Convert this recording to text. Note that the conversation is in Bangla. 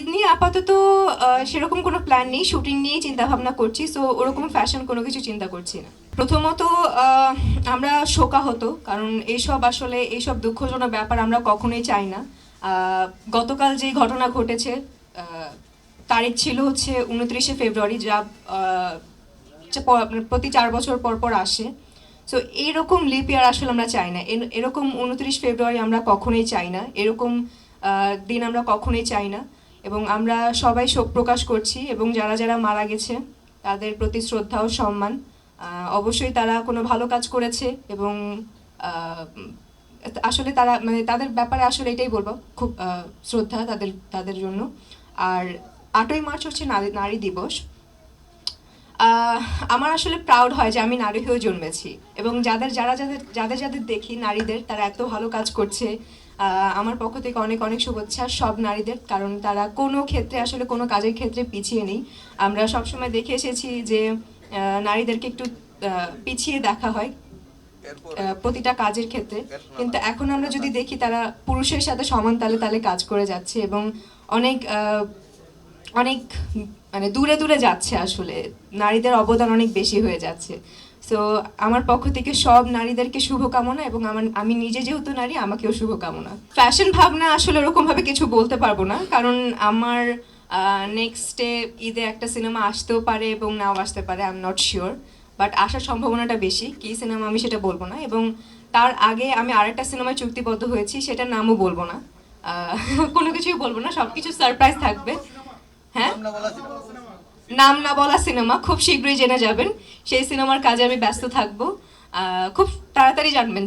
ঈদ নিয়ে আপাতত সেরকম কোনো প্ল্যান নেই শুটিং নিয়েই চিন্তা ভাবনা করছি সো ওরকম ফ্যাশন কোনো কিছু চিন্তা করছি না। প্রথমত আমরা শোকাহত, কারণ এইসব আসলে এইসব দুঃখজনক ব্যাপার আমরা কখনোই চাই না। গতকাল যে ঘটনা ঘটেছে তারিখ ছিল হচ্ছে উনত্রিশে ফেব্রুয়ারি, যা প্রতি চার বছর পর পর আসে। সো এইরকম লিপ ইয়ার আসলে আমরা চাই না। এর- এরকম উনত্রিশ ফেব্রুয়ারি আমরা কখনোই চাই না। এরকম দিন আমরা কখনোই চাই না। এবং আমরা সবাই শোক প্রকাশ করছি এবং যারা যারা মারা গেছে, তাদের প্রতি শ্রদ্ধা ও সম্মান। অবশ্যই তারা কোনো ভালো কাজ করেছে এবং আসলে তারা মানে তাদের ব্যাপারে আসলে এটাই বলব, খুব শ্রদ্ধা তাদের তাদের জন্য। আর আটই মার্চ হচ্ছে নারী নারী দিবস। আমার আসলে প্রাউড হয় যে আমি নারী হয়েও জন্মেছি। এবং যাদের যারা যাদের যাদের যাদের দেখি নারীদের তারা এত ভালো কাজ করছে। আমার পক্ষ থেকে অনেক অনেক শুভেচ্ছা সব নারীদের কারণ তারা কোনো ক্ষেত্রে আসলে কোনো কাজের ক্ষেত্রে পিছিয়ে নেই। আমরা সবসময় দেখে এসেছি যে নারীদেরকে একটু পিছিয়ে দেখা হয় প্রতিটা কাজের ক্ষেত্রে। কিন্তু এখন আমরা যদি দেখি তারা পুরুষের সাথে সমান তালে তালে কাজ করে যাচ্ছে এবং অনেক অনেক মানে দূরে দূরে যাচ্ছে আসলে। নারীদের অবদান অনেক বেশি হয়ে যাচ্ছে। সো আমার পক্ষ থেকে সব নারীদেরকে শুভকামনা এবং আমার, আমি নিজে যেহেতু নারী, আমাকেও শুভকামনা। ফ্যাশন ভাবনা আসলে ওরকমভাবে কিছু বলতে পারব না। কারণ আমার নেক্সটে ঈদে একটা সিনেমা আসতেও পারে এবং নাও আসতে পারে I am not sure but আসার সম্ভাবনাটা বেশি। কী সিনেমা আমি সেটা বলব না। এবং তার আগে আমি আরেকটা সিনেমায় চুক্তিবদ্ধ হয়েছি, সেটার নামও বলব না। কোনো কিছুই বলব না। সব কিছু সারপ্রাইজ থাকবে। হ্যাঁ? নাম না বলা সিনেমা খুব শীঘ্রই জেনে যাবেন। সেই সিনেমার কাজে আমি ব্যস্ত থাকব। আহ, খুব তাড়াতাড়ি জানবেন।